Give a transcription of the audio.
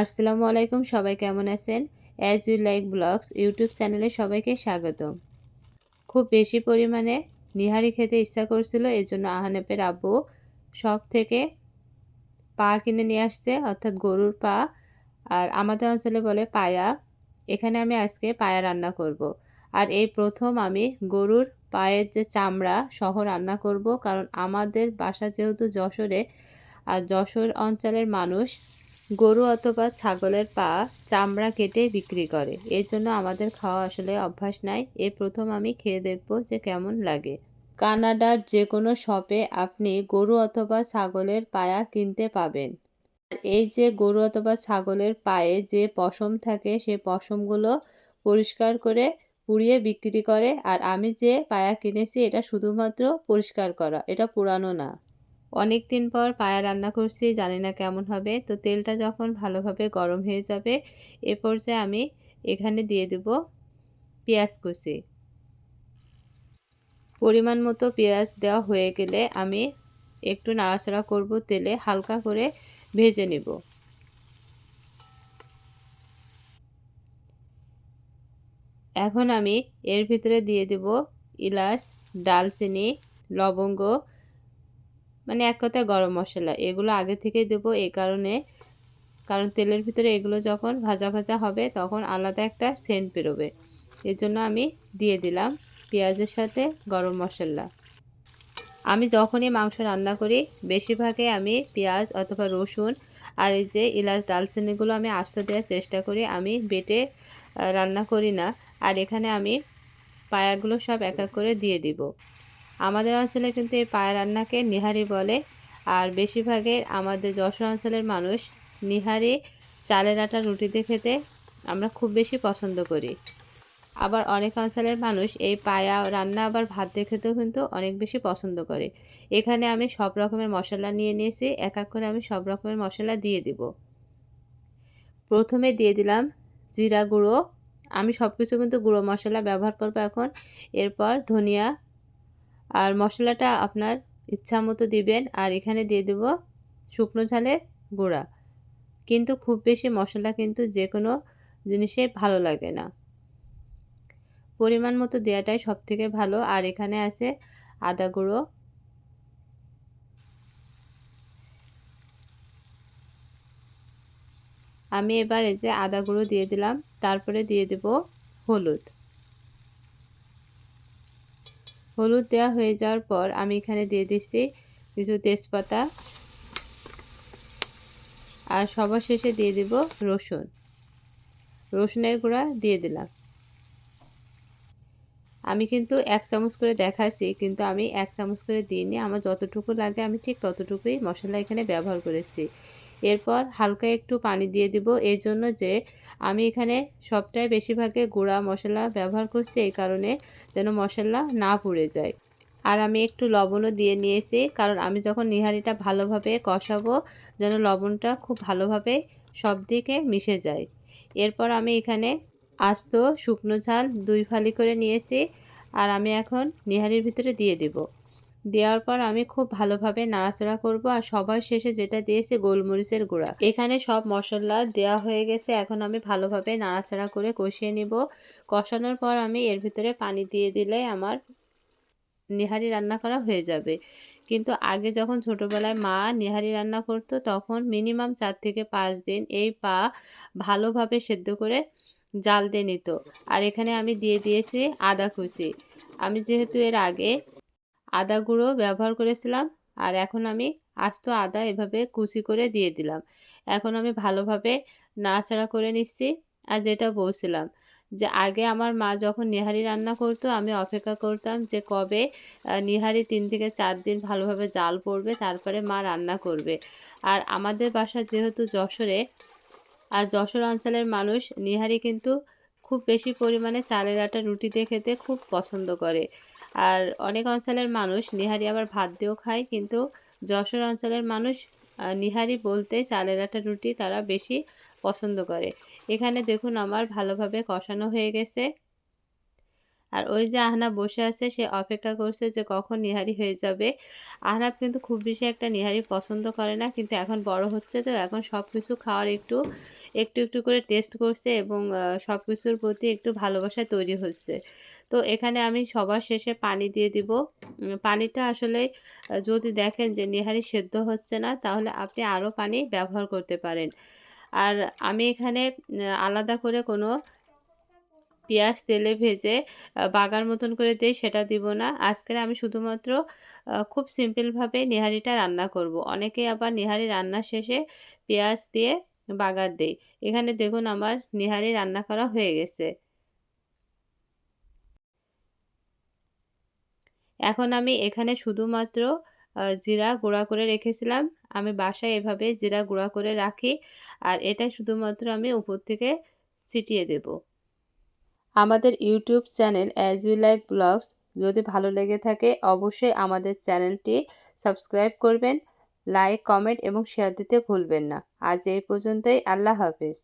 আসসালামু আলাইকুম, সবাই কেমন আছেন? As you like blogs YouTube চ্যানেলে সবাইকে স্বাগত। খুব বেশি পরিমাণে নিহারি খেতে ইচ্ছা করছিল এই জন্য আহানেপের আব্বু সব থেকে পা কিনে নিয়ে আসছে, অর্থাৎ গরুর পা। আর আমাদের অঞ্চলে বলে পায়া। এখানে আমি আজকে পায়া রান্না করব। আর এই প্রথম আমি গরুর পায়ের যে চামড়া সহ রান্না করব, কারণ আমাদের বাসা যেহেতু যশোরে, আর যশোর অঞ্চলের মানুষ গরু অথবা ছাগলের পা চামড়া কেটে বিক্রি করে। এর জন্য আমাদের খাওয়া আসলে অভ্যাস নাই। এ প্রথম আমি খেয়ে দেখব যে কেমন লাগে। কানাডার যে কোনো শপে আপনি গরু অথবা ছাগলের পায়া কিনতে পাবেন। এই যে গরু অথবা ছাগলের পায়ে যে পশম থাকে, সে পশমগুলো পরিষ্কার করে পুড়িয়ে বিক্রি করে। আর আমি যে পায়া কিনেছি, এটা শুধুমাত্র পরিষ্কার করা, এটা পুরানো না। অনেক দিন পর পায়া রান্না করছি, জানি না কেমন হবে। তো তেলটা যখন ভালোভাবে গরম হয়ে যাবে, এ পর্যায়ে আমি এখানে দিয়ে দেব পেঁয়াজ কুচি। পরিমাণ মতো পেঁয়াজ দেওয়া হয়ে গেলে আমি একটু নাড়াচাড়া করব তেলে, হালকা করে ভেজে নেব। এখন আমি এর ভিতরে দিয়ে দেব ইলাচ, ডালচিনি, লবঙ্গ মানে এক কথায় গরম মশলা। এগুলো আগে থেকেই দেবো এই কারণে, কারণ তেলের ভিতরে এগুলো যখন ভাজা ভাজা হবে তখন আলাদা একটা সেন্ট বেরোবে। এর জন্য আমি দিয়ে দিলাম পেঁয়াজের সাথে গরম মশলা। আমি যখনই মাংস রান্না করি, বেশিরভাগে আমি পেঁয়াজ অথবা রসুন আর এই যে এলাচ, ডালচিনিগুলো আমি আস্ত দেওয়ার চেষ্টা করি। আমি বেটে রান্না করি না। আর এখানে আমি পায়াগুলো সব এক এক করে দিয়ে দিব। আমাদের অঞ্চলে কিন্তু এই পায়া রান্নাকে নিহারি বলে। আর বেশিরভাগে আমাদের যশোর অঞ্চলের মানুষ নিহারি চালের আটা রুটিতে খেতে আমরা খুব বেশি পছন্দ করি। আবার অনেক অঞ্চলের মানুষ এই পায়া রান্না আবার ভাত খেতেও কিন্তু অনেক বেশি পছন্দ করে। এখানে আমি সব রকমের মশলা নিয়ে নিয়েছি, এক এক করে আমি সব রকমের মশলা দিয়ে দিব। প্রথমে দিয়ে দিলাম জিরা গুঁড়ো। আমি সব কিছু কিন্তু গুঁড়ো মশলা ব্যবহার করব এখন। এরপর ধনিয়া আর মশলাটা আপনার ইচ্ছা মতো দিবেন। আর এখানে দিয়ে দেব শুকনো ঝালের গুঁড়া। কিন্তু খুব বেশি মশলা কিন্তু যে কোনো জিনিসে ভালো লাগে না। পরিমাণ মতো দেওয়াটাই সব থেকে ভালো। আর এখানে আছে আদা গুঁড়ো। আমি এবার এই যে আদা গুঁড়ো দিয়ে দিলাম। তারপরে দিয়ে দেব হলুদ। হলুদ দেওয়া হয়ে যাওয়ার পর আমি এখানে দিয়ে দিচ্ছি কিছু তেজপাতা। আর সবার শেষে দিয়ে দিব রসুন। রসুনের গুঁড়া দিয়ে দিলাম। আমি কিন্তু এক চামচ করে দেখাচ্ছি, কিন্তু আমি এক চামচ করে দিইনি। আমার যতটুকু লাগে আমি ঠিক ততটুকুই মশলা এখানে ব্যবহার করেছি। এরপর হালকা একটু পানি দিয়ে দিব। এই জন্য যে আমি এখানে সবটাই বেশিরভাগে গুঁড়া মশলা ব্যবহার করছি এই কারণে যেন মশলা না পুড়ে যায়। আর আমি একটু লবণও দিয়ে নিয়েছি কারণ আমি যখন নিহারিটা ভালোভাবে কষাবো যেন লবণটা খুব ভালোভাবে সব দিকে মিশে যায়। এরপর আমি এখানে আস্ত শুকনো ঝাল দুই ফালি করে নিয়েছি। আর আমি এখন নিহারির ভিতরে দিয়ে দেব। দেওয়ার পর আমি খুব ভালোভাবে নাড়াচাড়া করব আর সবার শেষে যেটা দিয়েছি গোলমরিচের গুঁড়া। এখানে সব মশলা দেওয়া হয়ে গেছে, এখন আমি ভালোভাবে নাড়াচাড়া করে কষিয়ে নিব। কষানোর পর আমি এর ভিতরে পানি দিয়ে দিলে আমার নিহারি রান্না করা হয়ে যাবে। কিন্তু আগে যখন ছোটোবেলায় মা নিহারি রান্না করতো, তখন মিনিমাম চার থেকে পাঁচ দিন এই পা ভালোভাবে সেদ্ধ করে জাল দিয়ে নিত। আর এখানে আমি দিয়ে দিয়েছি আদা কুচি। আমি যেহেতু এর আগে আদা গুঁড়ো ব্যবহার করেছিলাম আর এখন আমি আস্ত আদা এভাবে কুচি করে দিয়ে দিলাম। এখন আমি ভালোভাবে নাড়াচাড়া করে নিচ্ছি আর যেটা বলছিলাম যে আগে আমার মা যখন নিহারি রান্না করতো আমি অপেক্ষা করতাম যে কবে নিহারি তিন থেকে চার দিন ভালোভাবে জাল পড়বে, তারপরে মা রান্না করবে। আর আমাদের বাসা যেহেতু যশোরে, আর যশোর অঞ্চলের মানুষ নিহারি কিন্তু খুব বেশি পরিমাণে চালের আটা রুটিতে খেতে খুব পছন্দ করে। আর অনেক অঞ্চলের মানুষ নিহারি আবার ভাত দিয়েও খায়, কিন্তু যশোর অঞ্চলের মানুষ নিহারি বলতে চালের আটা রুটি তারা বেশি পছন্দ করে। এখানে দেখুন আমার ভালোভাবে কষানো হয়ে গেছে। আর ওই যে আহনাব বসে আছে, সে অপেক্ষা করছে যে কখন নিহারি হয়ে যাবে। আহনাব কিন্তু খুব বেশি একটা নিহারি পছন্দ করে না, কিন্তু এখন বড় হচ্ছে তো, এখন সব কিছু খাওয়ার একটু একটু একটু করে টেস্ট করছে এবং সব কিছুর প্রতি একটু ভালোবাসা তৈরি হচ্ছে। তো এখানে আমি সবার শেষে পানি দিয়ে দিব। পানিটা আসলে যদি দেখেন যে নিহারি সেদ্ধ হচ্ছে না, তাহলে আপনি আরও পানি ব্যবহার করতে পারেন। আর আমি এখানে আলাদা করে কোনো পেঁয়াজ তেলে ভেজে বাগার মতন করে দেই, সেটা দিব না। আজকে আমি শুধুমাত্র খুব সিম্পলভাবে নিহারিটা রান্না করব। অনেকে আবার নিহারি রান্না শেষে পেঁয়াজ দিয়ে বাগার দেই। এখানে দেখুন আমার নিহারি রান্না করা হয়ে গেছে। এখন আমি এখানে শুধুমাত্র জিরা গুঁড়া করে রেখেছিলাম। আমি বাসায় এভাবে জিরা গুঁড়া করে রাখি। আর এটা শুধুমাত্র আমি উপর থেকে ছিটিয়ে দেব। আমাদের YouTube channel as you like blogs যদি ভালো লেগে থাকে, অবশ্যই আমাদের চ্যানেলটি সাবস্ক্রাইব করবেন, লাইক, কমেন্ট এবং শেয়ার দিতে ভুলবেন না। আজ এই পর্যন্তই, আল্লাহ হাফিজ।